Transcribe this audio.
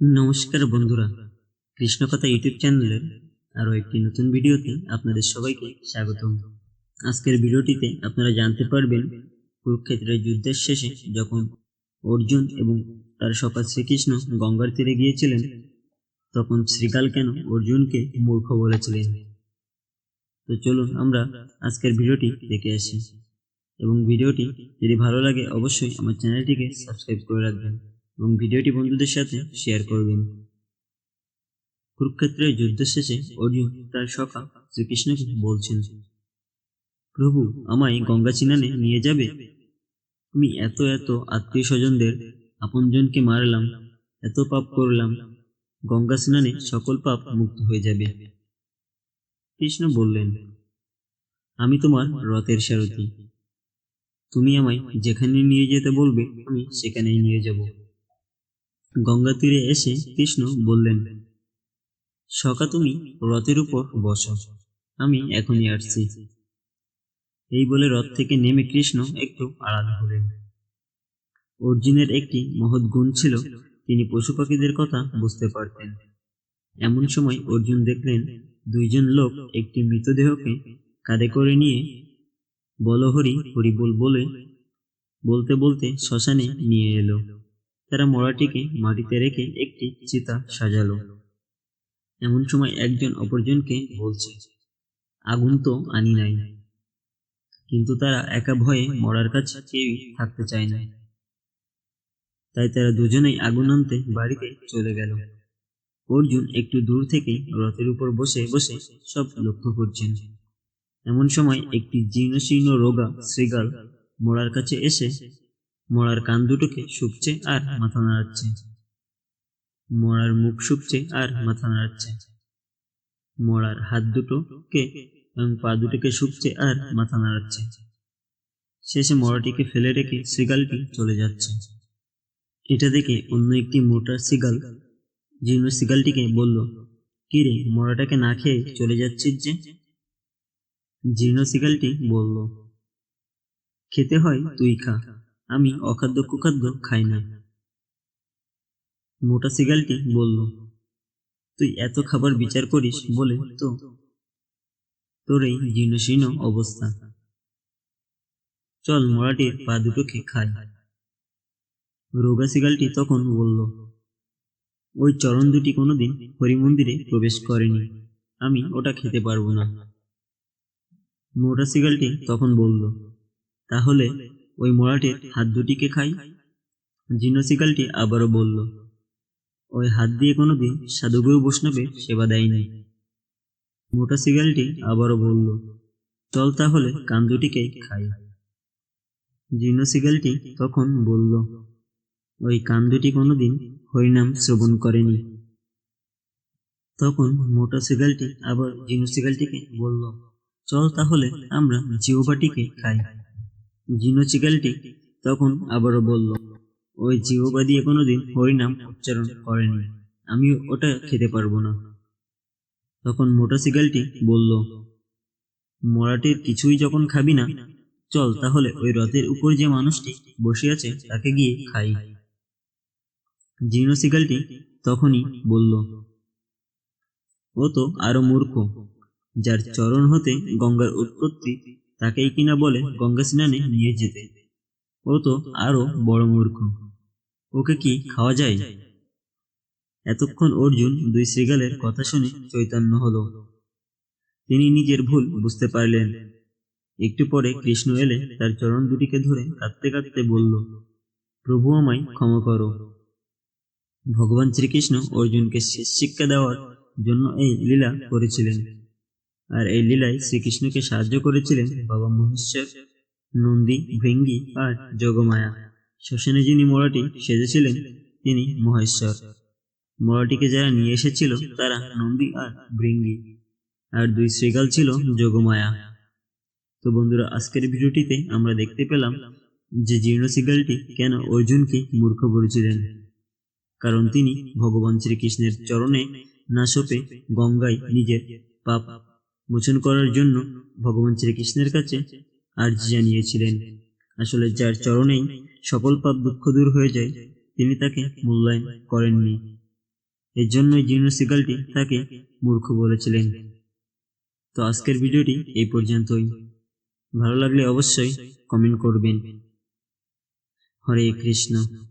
নমস্কার বন্ধুরা। কৃষ্ণকথা ইউটিউব চ্যানেলের আরও একটি নতুন ভিডিওতে আপনাদের সবাইকে স্বাগতম। আজকের ভিডিওটিতে আপনারা জানতে পারবেন, কুরুক্ষেত্রের যুদ্ধের শেষে যখন অর্জুন এবং তার সকাল শ্রীকৃষ্ণ গঙ্গার তীরে গিয়েছিলেন, তখন শ্রীকাল কেন অর্জুনকে মূর্খ বলেছিলেন? তো চলুন আমরা আজকের ভিডিওটি দেখে আসি। এবং ভিডিওটি যদি ভালো লাগে, অবশ্যই আমার চ্যানেলটিকে সাবস্ক্রাইব করে রাখবেন। এবং ভিডিওটি বন্ধুদের সাথে শেয়ার করবেন। কুরুক্ষেত্রের যুদ্ধ শেষে অর্জুন তার সখা শ্রীকৃষ্ণকে বলছেন, প্রভু, আমায় গঙ্গা চিনানে নিয়ে যাবে? আমি এত এত আত্মীয় স্বজনদের আপনজনকে মারলাম, এত পাপ করলাম, গঙ্গা স্নানে সকল পাপ মুক্ত হয়ে যাবে। কৃষ্ণ বললেন, আমি তোমার রথের সারথি। তুমি আমায় যেখানে নিয়ে যেতে বলবে, আমি সেখানেই নিয়ে যাব। গঙ্গা তীরে এসে কৃষ্ণ বললেন সকা তুমি রথের উপর বসো, আমি এখনই আসছি। এই বলে রথ থেকে নেমে কৃষ্ণ একটু আড়াল হলেন অর্জুনের একটি মহৎ গুণ ছিল, তিনি পশু পাখিদের কথা বুঝতে পারতেন। এমন সময় অর্জুন দেখলেন, দুইজন লোক একটি মৃতদেহকে কাঁধে করে নিয়ে বলহরি হরিবোল বলে বলতে বলতে শ্মশানে নিয়ে এলো। তারা মরাটিকে মাটিতে রেখে একটি চিতা সাজালো। এমন সময় একজন অপরজনকে বলছে, আগুন তো আনি নাই। কিন্তু তারা একা ভয়ে মরার কাছে কেউই থাকতে চায় না। তাই তারা দুজনেই আগুন আনতে বাড়িতে চলে গেল। অর্জুন একটু দূর থেকে রথের উপর বসে বসে সব লক্ষ্য করছেন। এমন সময় একটি জীর্ণশীর্ণ রোগা শ্রীগাল মরার কাছে এসে মরার কান দুটোকে শুকছে আর মাথা নাড়াচ্ছে। মরার মুখ শুকছে আর মাথা নাড়াচ্ছে। মরার হাত দুটোকে এবং পা দুটোকে শুকছে আর মাথা নাড়াচ্ছে। শেষে মরাটিকে ফেলে রেখে সিগালটি চলে যাচ্ছে। এটা দেখে অন্য একটি মোটা সিগাল জীর্ণ সিগালটিকে বলল, কি রে, মরাটাকে না খেয়ে চলে যাচ্ছিস যে? জীর্ণ সিগালটি বলল, খেতে হয়, তুই খা। আমি অখাদ্য কুখাদ্য খাই না। মোটা সিগালটি বলল, তুই এত খাবার বিচার করিস বলে তো তোর এই জীর্ণশীর্ণ অবস্থা। চল মরাটির পা দুটোকে খাই। রোগা সিগালটি তখন বলল, ওই চরণ দুটি কোনোদিন হরিমন্দিরে প্রবেশ করেনি। আমি ওটা খেতে পারব না। মোটা সিগালটি তখন বলল, তাহলে ওই মরাটির হাত দুটিকে খাই। জিনোসিকালটি আবারও বলল, ওই হাত দিয়ে কোনোদিন সাধুগুরু বৈষ্ণবে সেবা দেয়নি। মোটা সিগালটি আবারও বলল, চল তাহলে কান দুটিকে খাই। জিনোসিগালটি তখন বলল, ওই কান দুটি কোনোদিন হরিনাম শ্রবণ করেনি। তখন মোটা সিগালটি আবার জিনোসিগালটিকে বলল, চল তাহলে আমরা জিওবাটিকে খাই। জিনো চিগালটি তখন আবারও বলল, ওই জিওবা দিয়ে কোনোদিন হরিনাম উচ্চারণ করেনি। আমি ওটা খেতে পারব না। তখন মোটা সিগালটি বলল, মরাটির কিছুই যখন খাবি না, চল তাহলে ওই রথের উপর যে মানুষটি বসে আছে তাকে গিয়ে খাই। জিনো সিগালটি তখনই বলল, ও তো আরও মূর্খ, যার চরণ হতে গঙ্গার উৎপত্তি তাকেই কিনা বলে গঙ্গা স্নানে নিয়ে যেতে। ও তো আরও বড় মূর্খ। ওকে কি খাওয়া যায়? এতক্ষণ অর্জুন দুই শ্রীগালের কথা শুনে চৈতন্য হলো। তিনি নিজের ভুল বুঝতে পারলেন। একটু পরে কৃষ্ণ এলে তার চরণ দুটিকে ধরে কাঁদতে কাঁদতে বলল, প্রভু আমায় ক্ষমা করো। ভগবান শ্রীকৃষ্ণ অর্জুনকে শেষ শিক্ষা দেওয়ার জন্য এই লীলা করেছিলেন। আর এই লীলায় শ্রীকৃষ্ণকে সাহায্য করেছিলেন বাবা মহেশ্বর, নন্দী, ভৃঙ্গি আর যোগমায়া শ্মশানে যিনি মোড়াটি সেজেছিলেন, তিনি মহেশ্বর। মোড়াটিকে যারা নিয়ে এসেছিল, তারা নন্দী আর ভৃঙ্গি। আর দুই শ্রীগাল ছিল যোগমায়া তো বন্ধুরা, আজকের ভিডিওটিতে আমরা দেখতে পেলাম যে জীর্ণ শ্রীগালটি কেন অর্জুনকে মূর্খ বলেছিলেন। কারণ তিনি ভগবান শ্রীকৃষ্ণের চরণে না সপে গঙ্গায় নিজের পাপ মোচন করার জন্য ভগবান শ্রীকৃষ্ণের কাছে আর্জি জানিয়েছিলেন। আসলে যার চরণেই সকল পাপ দুঃখ দূর হয়ে যায়, তিনি তাকে মূল্যায়ন করেননি। এর জন্যই জীর্ণ সিগালটি তাকে মূর্খ বলেছিলেন। তো আজকের ভিডিওটি এই পর্যন্তই। ভালো লাগলে অবশ্যই কমেন্ট করবেন। হরে কৃষ্ণ।